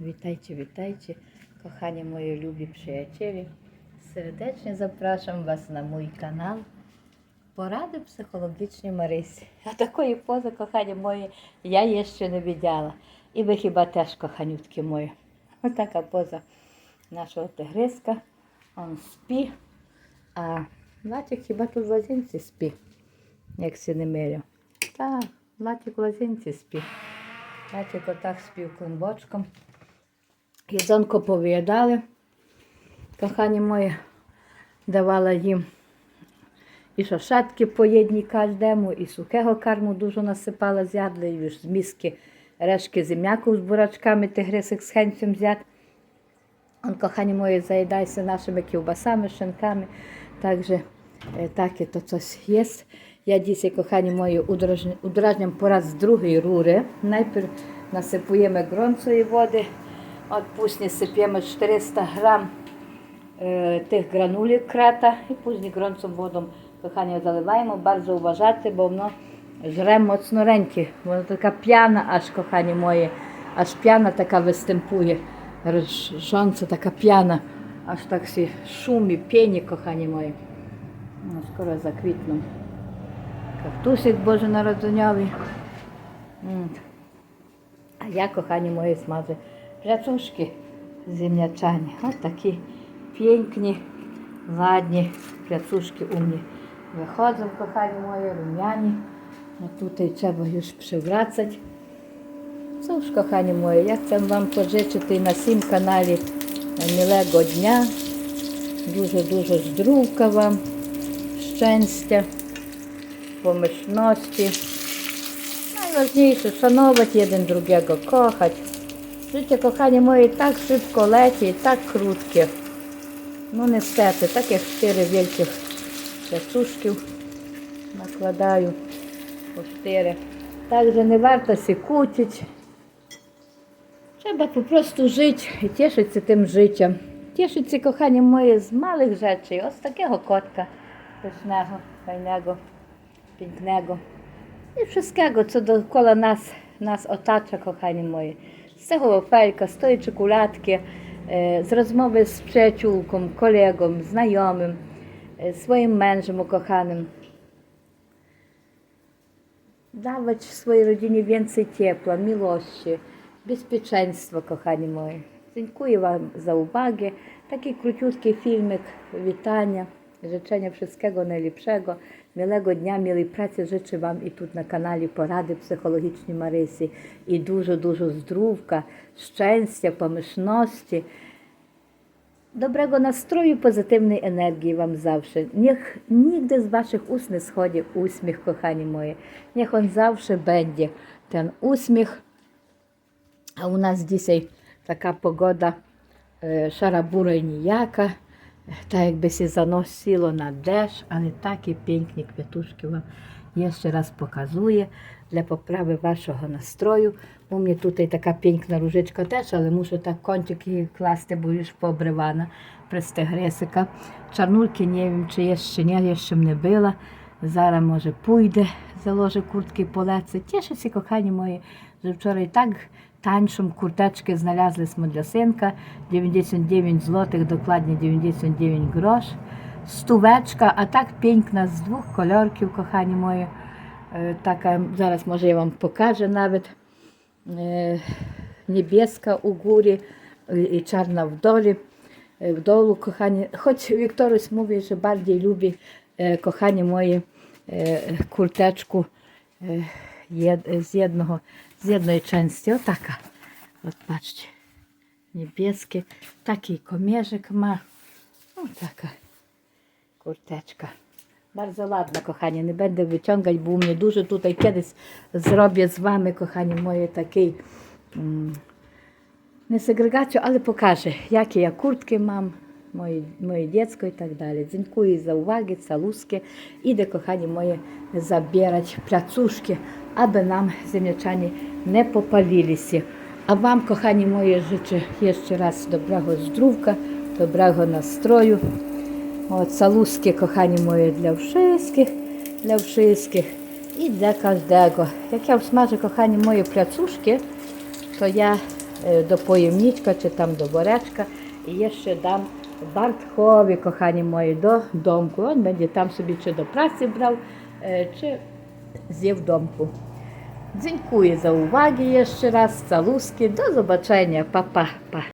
Witajcie, witajcie, kochani mої любі przyjaciele. Serdecznie zapraszam Was na mój kanał Поради психологічні Марисі. А такої пози, кохані мої, я ще не виділа. І ви хіба теж, коханютки мої. Отака поза нашого тигриска. А Латик хіба тут в лазинці спі, як си не милю. Так, Латик в лазинці спі. Латик отак спів клумбочком. Гізонко повиїдали. Кохані мої, давала їм і шошетки поєдні кожному, і сухого карму дуже насипала, з'ядли, і з міски решки земляку з бурачками тигрисик з хенцем з'яд. Он, кохані мої, заїдайся нашими ківбасами, шинками. Также е, так і то щось є. Я дійсно, кохані мої, удражням, пораз з другої рури. Найпierw насипуємо гронцої води. От пусні сипємо 400 грам е, тих гранулів крата і пізні гронцом водом, кохані, заливаємо. Bardzo уважати, бо воно жре моцнореньке. Воно така п'яна, аж кохані мої, аж п'яна така вистимпує. Жонця така п'яна, аж так всі шумі, п'єні, кохані мої. Ну, скоро заквітну. Кактусик боженародженьовий. М. А я, кохані мої, смажу placuszki ziemniaczane. O takie pięknie, ładnie placuszki u mnie wychodzą, kochani moje, rumiani. No tutaj trzeba już przewracać. Cóż, kochani moje, ja chcę Wam pożyczyć na tym kanale miłego dnia. Dużo, dużo zdrówka Wam, szczęścia, pomyślności. Najważniejsze szanować jeden drugiego, kochać. Moje, tak szybko leci i tak krótkie. No niestety, tak jak cztery wielkich piecuszków nakładają po cztery. Także nie warto się kłócić. Trzeba po prostu żyć i cieszyć się tym życiem. Cieszyć się, kochanie moje, z małych rzeczy. Od takiego kotka pysznego, fajnego, pięknego. I wszystkiego, co dookoła nas, nas otacza, kochani moje. Wafelka, z tej czekoladki, e, z rozmowy z przyjaciółką, kolegą, znajomym, e, swoim mężem ukochanym. dawać swojej rodzinie więcej ciepła, miłości, bezpieczeństwa, kochani moi. Dziękuję Wam za uwagę. Taki króciutki filmik witania, życzenia wszystkiego najlepszego, miłego dnia, miłej pracy życzę Wam i tu na kanale Porady Psychologicznej Marysy i dużo, dużo zdrówka, szczęścia, pomyślności. Dobrego nastroju, pozytywnej energii Wam zawsze. Niech nigdy z Waszych ust nie schodzi uśmiech, kochani moje. Niech on zawsze będzie, ten uśmiech. A u nas dzisiaj taka pogoda e, szara, bura i nijaka. Tak jakby się zanosiło na deszcz, ale takie pięknie kwiatuszki Wam jeszcze raz pokazuję dla poprawy Waszego nastroju. U mnie tutaj taka piękna różyczka też, ale muszę tak kąciki klasty, bo już poobrywana przez te grysyka. Czarnulki nie wiem, czy jeszcze nie, jeszcze nie była. Зараз, може, pójdę, założę kurtki, polecę. Cieszę się, kochani moi, że wczoraj tak tańszą kurteczkę znaleźliśmy dla synka. 99 zł, dokładnie 99 grosz. Stóweczka, a tak piękna, z dwóch kolorków, kochani moje. E, Taka, zaraz może ja Wam pokażę nawet. E, Niebieska u góry i i czarna w dole. E, W dolu, kochani, choć Wiktoruś mówi, że bardziej lubi, e, kochani moje, e, kurteczku e, jed, z, jednej części. O taka. От patrzcie. Niebieskie. Taki komierzyk ma. O taka kurteczka. Bardzo ładna, kochani. Nie będę wyciągać, bo u mnie dużo tutaj kiedyś zrobię z wami, kochani moje, takiej mm, nie segregacją, ale pokażę, jakie ja kurtki mam, dalej. Dziękuję za uwagę, caluskie. Idę, kochani moje, zabierać placuszki, aby nam ziemniaczanie nie popalili się. A Wam, kochani moje, życzę jeszcze raz dobrego zdrówka, dobrego nastroju. От салузки, кохані мої, для wszystkich, для wszystkich і для кожного. Як я всмажу, кохані мої пляцушки, то я е, до поємничка чи там до борячка. І я ще дам Бартхові, кохані мої, до домку. Він мені там собі чи до праці брав, е, чи з'їв домку. Дзінькую за уваги. Caluski. Do zobaczenia. Pa, pa, pa.